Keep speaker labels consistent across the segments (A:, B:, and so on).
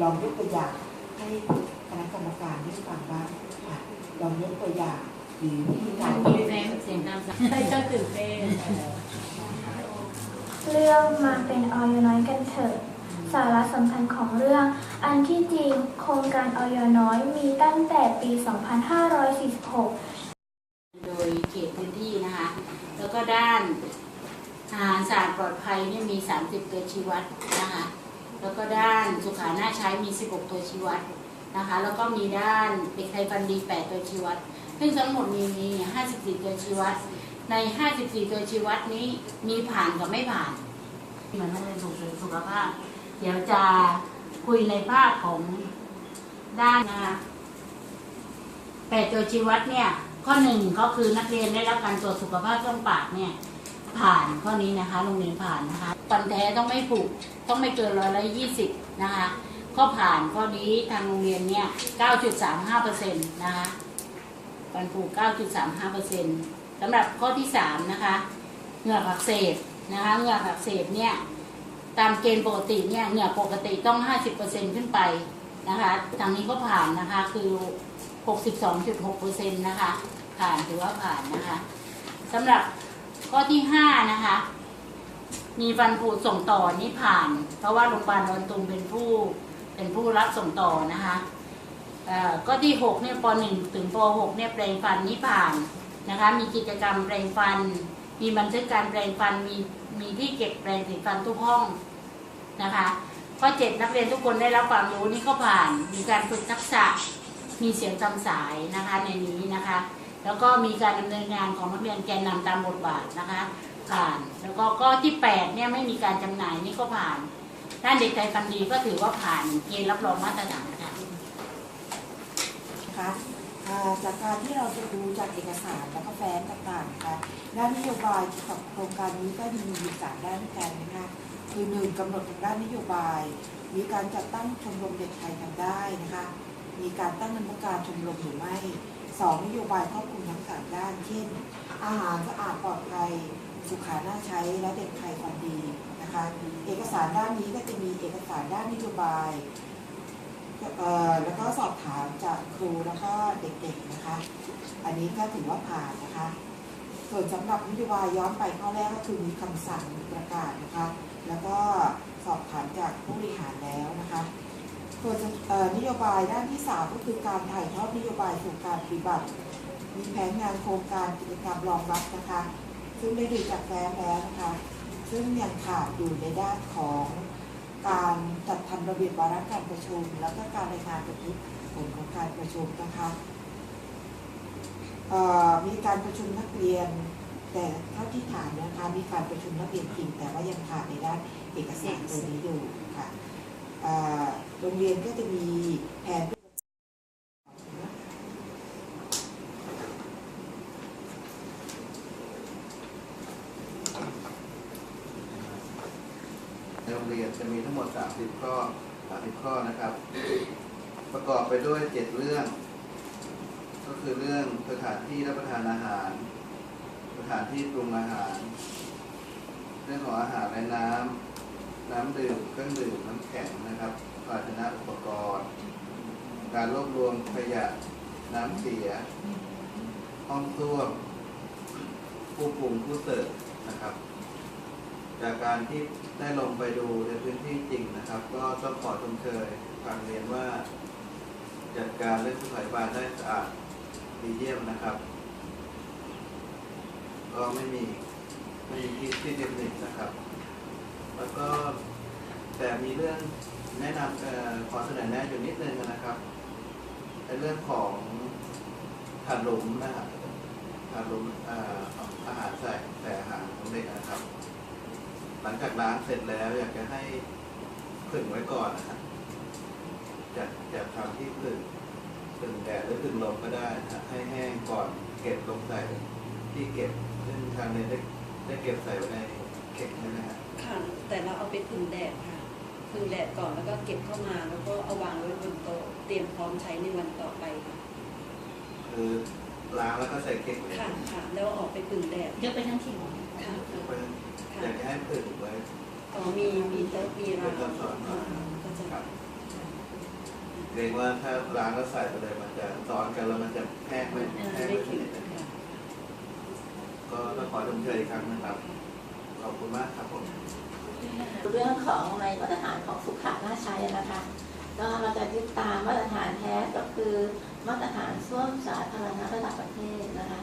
A: ลองยกตัวอย่างให้คณะกรรมการได้ฟังบ้างค่ะลองยกตัวอย่างหรือวิธีการ
B: มีแรงเสียงตามสายให้เจ้าตื่นเต้น
C: เรื่องมาเป็นออยน้อยกันเถอะ สาระสำคัญของเรื่อง อันที่จริงโครงการออยน้อยมีตั้งแต่ปี 2546
B: โดยเขตพื้นที่นะคะ แล้วก็ด้านอาหารสะอาดปลอดภัยเนี่ยมี 30 ตัวชี้วัดนะคะ แล้วก็ด้านสุขาหน้าใช้มี 16 ตัวชี้วัดนะคะ แล้วก็มีด้านเด็กไทยฟันดี 8 ตัวชี้วัด ซึ่งทั้งหมดมีมี 54 ตัวชี้วัด ใน 54 ตัวชี้วัดนี้มีผ่านกับไม่ผ่านมันไม่ได้ส่งเสริมสุขภาพ เดี๋ยวจะคุยในภาคของด้านนะคะแปดตัวชีวัดเนี่ย ข้อหนึ่งก็คือนักเรียนได้รับการตรวจสุขภาพช่องปากเนี่ย ผ่านข้อนี้นะคะโรงเรียนผ่านนะคะ ฟันแท้ต้องไม่ผูกต้องไม่เกินร้อยละยี่สิบนะคะก็ผ่านข้อนี้ทางโรงเรียนเนี่ยเก้าจุดสามห้าเปอร์เซ็นต์นะคะฟันผูกเก้าจุดสามห้าเปอร์เซ็นต์สำหรับข้อที่สามนะคะ เหงือกอักเสบนะคะ เหงือกอักเสบเนี่ย ตามเกณฑ์ปกติเนี่ย เหงือกปกติต้องห้าสิบเปอร์เซ็นต์ขึ้นไปนะคะ ทางนี้ก็ผ่านนะคะ คือ 62.6%นะคะ ผ่านถือว่าผ่านนะคะสำหรับข้อที่ 5 นะคะ มีฟันผุส่งต่อนี่ผ่าน เพราะว่าโรงพยาบาลดอนตุมเป็นผู้เป็นผู้รับส่งต่อนะคะก็ที่6เนี่ยป .1 ถึงป .6 เนี่ยแปลงฟันนี่ผ่านนะคะ มีกิจกรรมแปลงฟัน มีบันทึกการแปลงฟันมีมีที่เก็บแปลงสีฟันทุกห้องนะคะข้อ7นักเรียนทุกคนได้รับความรู้นี่ก็ผ่าน มีการฝึกทักษะมีเสียงจำสายนะคะในนี้นะคะ แล้วก็มีการดำเนินงานของนักเรียนแกนนำตามบทบาทนะคะผ่าน แล้วก็ข้อที่8เนี่ยไม่มีการจำหน่ายนี่ก็ผ่านด้านเด็กไทยฟันดีก็ถือว่าผ่านเกณฑ์รับรองมาตรฐานค่ะ
A: นะคะอ่าจากการที่เราจะดูจากเอกสารแล้วก็แฟ้มต่างๆนะคะด้านนโยบายเกี่ยวกับโครงการนี้ก็มีอยู่สามด้านด้วยกันนะคะคือหนึ่งกำหนดทางด้านนโยบาย มีการจัดตั้งชมรมเด็กไทยทำได้นะคะ มีการตั้งคณะกการชมรมหรือไม่ สองนโยบายครอบคลุมทั้งสามด้าน เช่น อาหารสะอาดปลอดภัย สุขาน่าใช้และเด็กไทยความดีนะคะเอกสารด้านนี้ก็จะมีเอกสารด้านนโยบายแล้วก็สอบถามจากครูแล้วก็เด็กๆนะคะ อันนี้ก็ถือว่าผ่านนะคะ ส่วนสำหรับนโยบายย้อนไปข้อแรกก็คือมีคำสั่งประกาศนะคะ แล้วก็สอบถามจากผู้บริหารแล้วนะคะ ส่วนนโยบายด้านที่สามก็คือการถ่ายทอดนโยบายสู่การปฏิบัติ มีแผนงานโครงการกิจกรรมรองรับนะคะ ซึ่งได้ดูจากแฟ้มแล้วนะคะ ซึ่งยังขาดอยู่ในด้านของการจัดทำระเบียบวาระการประชุม แล้วก็การรายงานบันทึกผลของการประชุมนะคะมีการประชุมนักเรียน แต่เท่าที่ถามนะคะมีการประชุมนักเรียนจริงแต่ว่ายังขาดในด้านเอกสารตัวนี้อยู่ค่ะ โรงเรียนก็จะมีแผน
D: ในโรงเรียนจะมีทั้งหมด 30 ข้อ 30 ข้อนะครับ ประกอบไปด้วย 7 เรื่อง ก็คือเรื่องสถานที่รับประทานอาหาร สถานที่ปรุงอาหาร เรื่องของอาหารและน้ำ น้ำดื่มเครื่องดื่มน้ำแข็งนะครับภาชนะอุปกรณ์ การรวบรวมขยะน้ำเสีย ห้องส้วมผู้ปรุงผู้เสิร์ฟนะครับ จากการที่ได้ลงไปดูในพื้นที่จริงนะครับ ก็ต้องขอชมเชยทางเรียนว่า จัดการเรื่องสุขภิบาลได้สะอาดดีเยี่ยมนะครับ ก็ไม่มีไม่มีที่ที่เทคนิคนะครับ แล้วก็แต่มีเรื่องแนะนำขอเสนอแนะอยู่นิดนึงนะครับในเรื่องของถาดหลุมนะครับถาดหลุมอาหารใส่ใส่อาหารของเด็กนะครับ หลังจากล้างเสร็จแล้วอยากจะให้ผึ่งไว้ก่อนนะครับจะจะทำที่ผึ่งผึ่งแดดหรือผึ่งลมก็ได้นะให้แห้งก่อนเก็บลงใส่ที่เก็บซึ่งทางเนได้ได้เก็บใส่ไว้ในเก็บใช่ไหมฮะ
E: ค่ะ แต่เราเอาไปพึ่งแดดค่ะพึ่งแดดก่อนแล้วก็เก็บเข้ามาแล้วก็เอาวางไว้บนโต๊ะเตรียมพร้อมใช้ในวันต่อไปค่ะ
D: คือล้างแล้วก็ใส่เก็บไว้
E: ค่ะค่ะแล้วออกไปพึ่งแดด
B: เยอะไปทั้งทีม
E: ค่ะ
D: ไว้
E: ค่ะ
D: อยากจะให้ผึ่งไว้
E: อ๋อมีมีโต๊ะมีร้าน
D: เป็นต้นๆ
E: อ่าก็จะ
D: ครับเกรงว่าถ้าล้างแล้วใส่ไปเลยมันจะซ้อนกันแล้วมันจะแห้งไม่
E: เออ
D: แห้ง
E: ไม่
D: ไม่ส
E: ถึง
D: นิทนะ
E: ค่ะ
D: ก็ต้องขอชมเชยอีกครั้งนะครับ ขอบคุณมากครับผม
F: เรื่องของในมาตรฐานของสุขะน่าใช้นะคะก็เราจะยึดตามมาตรฐานแท้ก็คือมาตรฐานส้วมสาธารณะระดับประเทศนะคะ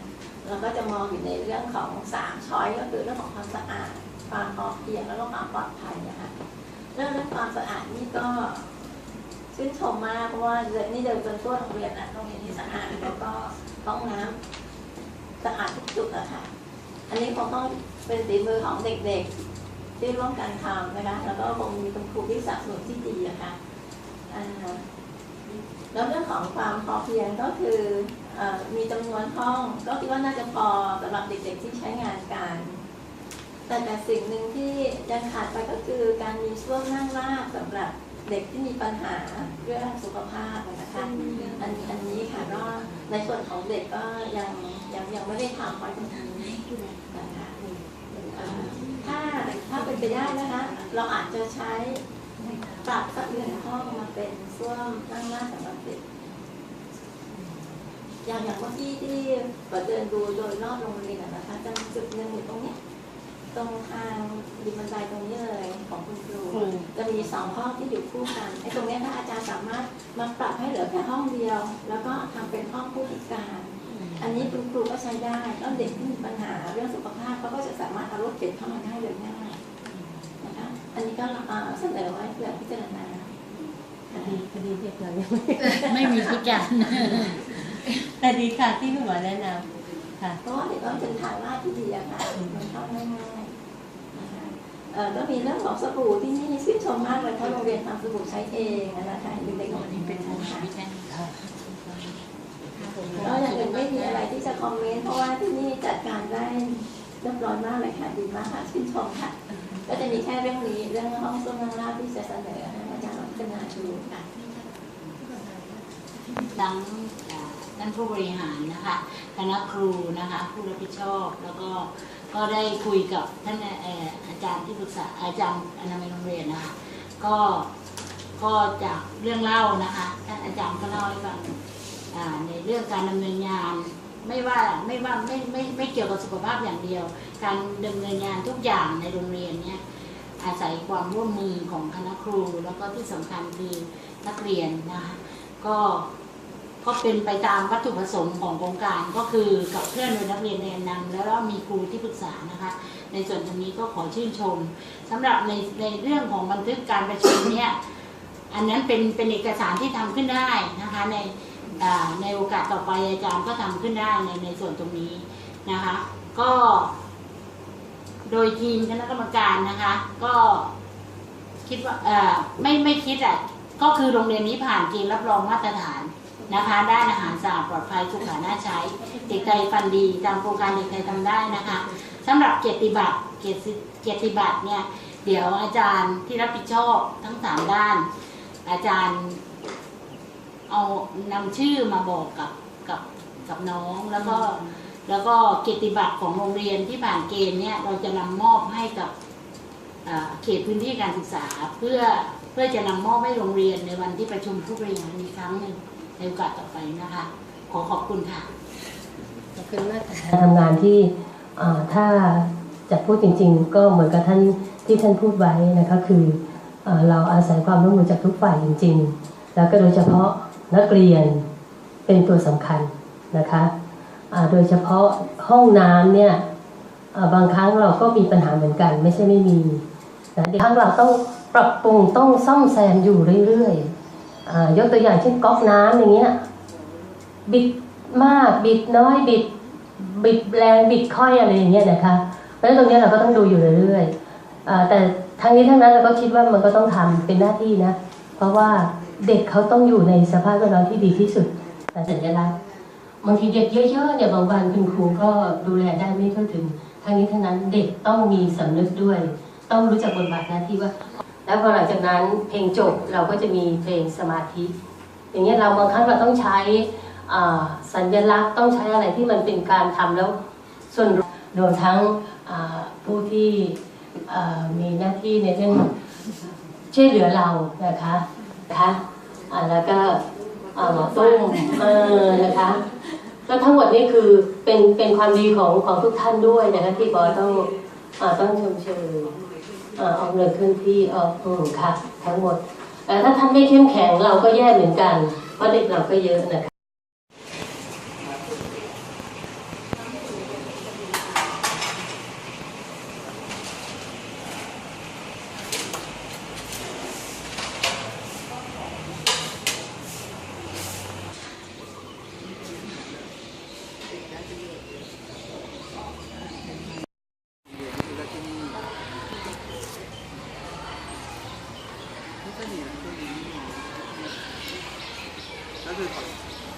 F: เราก็จะมองอยู่ในเรื่องของสามช้อยก็คือเรื่องของความสะอาด ความพอเพียงแล้วก็ความปลอดภัยนะคะเรื่องเรื่องความสะอาดนี่ก็ชื่นชมมากเพราะว่านี่เดินจนทั่วโรงเรียนนะโรงเรียนที่สะอาดแล้วก็ห้องน้ำสะอาดทุกจุดอะค่ะอันนี้คงต้องเป็นฝีมือของเด็กๆ ที่ร่วมกันทำนะคะ แล้วก็คงมีคุณครูที่สนับสนุนที่ดีอะคะแล้วเรื่องของความพอเพียงก็คืออมีจำนวนห้องก็คิดว่าน่าจะพอสำหรับเด็กๆที่ใช้งานกันแต่แต่สิ่งหนึ่งที่ยังขาดไปก็คือการมีช่วงนั่งลากสำหรับเด็กที่มีปัญหาเรื่องสุขภาพนะคะอันอันนี้ค่ะก็ในส่วนของเด็กก็ยังยังยังไม่ได้ทำไว้ตรงนี้นะคะ ถ้าถ้าเป็นไปได้นะคะ เราอาจจะใช้ปรับสักหนึ่งห้องมาเป็นส้วมนั่งหน้าสำหรับเด็กอย่างอย่างเมื่อกี้ที่เปิดเดินดูโดยรอบโรงเรียนอะนะคะจะมีจุดหนึ่งอยู่ตรงเนี้ยตรงทางริมบันไดตรงนี้เลยของคุณครูจะมีสองห้องที่อยู่คู่กันไอ้ตรงเนี้ยถ้าอาจารย์สามารถมาปรับให้เหลือแค่ห้องเดียว แล้วก็ทำเป็นห้องผู้พิการ อันนี้คุณครูก็ใช้ได้แล้วเด็กที่มีปัญหาเรื่องสุขภาพเขาก็จะสามารถเอารถเข็นเข้ามาได้เลยง่ายนะคะอันนี้ก็เสนอไว้เพื่อพิจารณาค่ะ
G: คดีเรียบร้อย
B: ไม่มีพิการ
G: แต่ดีค่ะที่คุณหมอแนะนำค่ะ
F: เพราะเด็กก็เป็นทางลาดที่ดีอะค่ะมันเข้าง่ายๆก็มีเรื่องของสบู่ที่นี่ชื่นชมมากเลยเพราะโรงเรียนทำสบู่ใช้เองนะคะเด็กๆของนี้เป็นทางค่ะ แล้วอย่างอื่นไม่มีอะไรที่จะคอมเมนต์เพราะว่าที่นี่จัดการได้เรียบร้อยมากเลยค่ะดีมากค่ะชื่นชมค่ะ ก็จะมีแค่เรื่องนี้เรื่องห้องส้มนั่งราบที่จะเสนอให้อาจารย์พิจารณาดูค่ะ
B: ทั้งท่านผู้บริหารนะคะคณะครูนะคะผู้รับผิดชอบแล้วก็ก็ได้คุยกับท่านอาจารย์ที่ปรึกษาอาจารย์อนามัยโรงเรียนนะคะก็ก็จากเรื่องเล่านะคะท่านอาจารย์ก็เล่าให้ฟัง ในเรื่องการดำเนินงานไม่ว่าไม่ว่าไม่ไม่ไม่เกี่ยวกับสุขภาพอย่างเดียว การดำเนินงานทุกอย่างในโรงเรียนเนี่ยอาศัยความร่วมมือของคณะครู แล้วก็ที่สำคัญคือนักเรียนนะคะก็ก็เป็นไปตามวัตถุประสงค์ของโครงการก็คือกับเพื่อนโดยนักเรียนแนะนำแล้วก็มีครูที่ปรึกษานะคะ ในส่วนตรงนี้ก็ขอชื่นชมสำหรับในในเรื่องของบันทึกการประชุมเนี่ยอันนั้นเป็นเป็นเอกสารที่ทำขึ้นได้นะคะใน ในโอกาสต่อไปอาจารย์ก็ทำขึ้นได้ในในส่วนตรงนี้นะคะ ก็ โดยทีมคณะกรรมการนะคะ ก็คิดว่าเออไม่ไม่คิดอะก็คือโรงเรียนนี้ผ่านเกณฑ์รับรองมาตรฐานนะคะด้านอาหารสะอาดปลอดภัยสุขน่าใช้เด็กไทยฟันดีตามโครงการเด็กไทยทำได้นะคะสำหรับเกียรติบัตรเกียรติบัตรเนี่ยเดี๋ยวอาจารย์ที่รับผิดชอบทั้งสามด้าน อาจารย์ เอานำชื่อมาบอกกับกับกับน้องแล้วก็ แล้วก็เกียรติบัตรของโรงเรียนที่ผ่านเกณฑ์เนี่ยเราจะนำมอบให้กับเอ่อเขตพื้นที่การศึกษาเพื่อเพื่อจะนำมอบให้โรงเรียนในวันที่ประชุมผู้บริหารอีกครั้งหนึ่งในโอกาสต่อไปนะคะ ขอขอบคุณค่ะ
G: ขอบคุณมากค่ะทำงานที่เอ่อถ้าจะพูดจริง ๆ ก็เหมือนกับท่านที่ท่านพูดไว้นะคะคือเอ่อเราอาศัยความร่วมมือจากทุกฝ่ายจริง ๆ แล้วก็โดยเฉพาะ นักเรียนเป็นตัวสำคัญนะคะโดยเฉพาะห้องน้ำเนี่ยบางครั้งเราก็มีปัญหาเหมือนกัน ไม่ใช่ไม่มีนะบางครั้งเราต้องปรับปรุงต้องซ่อมแซมอยู่เรื่อยๆยกตัวอย่างเช่นก๊อกน้ำอย่างเงี้ยบิดมากบิดน้อยบิดบิดแรงบิดค่อยอะไรอย่างเงี้ยนะคะเพราะฉะนั้นตรงนี้เราก็ต้องดูอยู่เรื่อยๆแต่ทั้งนี้ทั้งนั้นเราก็คิดว่ามันก็ต้องทำเป็นหน้าที่นะ เพราะว่า เด็กเขาต้องอยู่ในสภาพแวดล้อมที่ดีที่สุดแต่สัญลักษณ์บางทีเด็กเยอะๆเนี่ยบางวันคุณครูก็ดูแลได้ไม่ทั่วถึงทั้งนี้ทั้งนั้นเด็กต้องมีสำนึกด้วย ต้องรู้จักบทบาทหน้าที่ว่า แล้วพอหลังจากนั้นเพลงจบเราก็จะมีเพลงสมาธิ อย่างเงี้ยเราบางครั้งเราต้องใช้สัญลักษณ์ต้องใช้อะไรที่มันเป็นการทำแล้วส่วนรวมทั้งผู้ที่มีหน้าที่ในเรื่องช่วยเหลือเรานะคะ นะคะแล้วก็หมอตุ้มเออนะคะก็ทั้งหมดนี้คือเป็นเป็นความดีของของทุกท่านด้วยนะคะที่บอต้องอต้องชมเชยอ่าเอาเงินขึ้นที่เอออืมค่ะ ทั้งหมดแต่ถ้าท่านไม่เข้มแข็งเราก็แย่เหมือนกัน เพราะเด็กเราก็เยอะนะคะ ก็คือเขา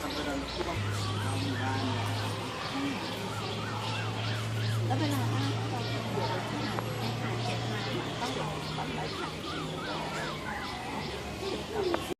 G: ทำเป็นผู้บังคับหมู่บ้าน
H: แล้วเป็นอะไร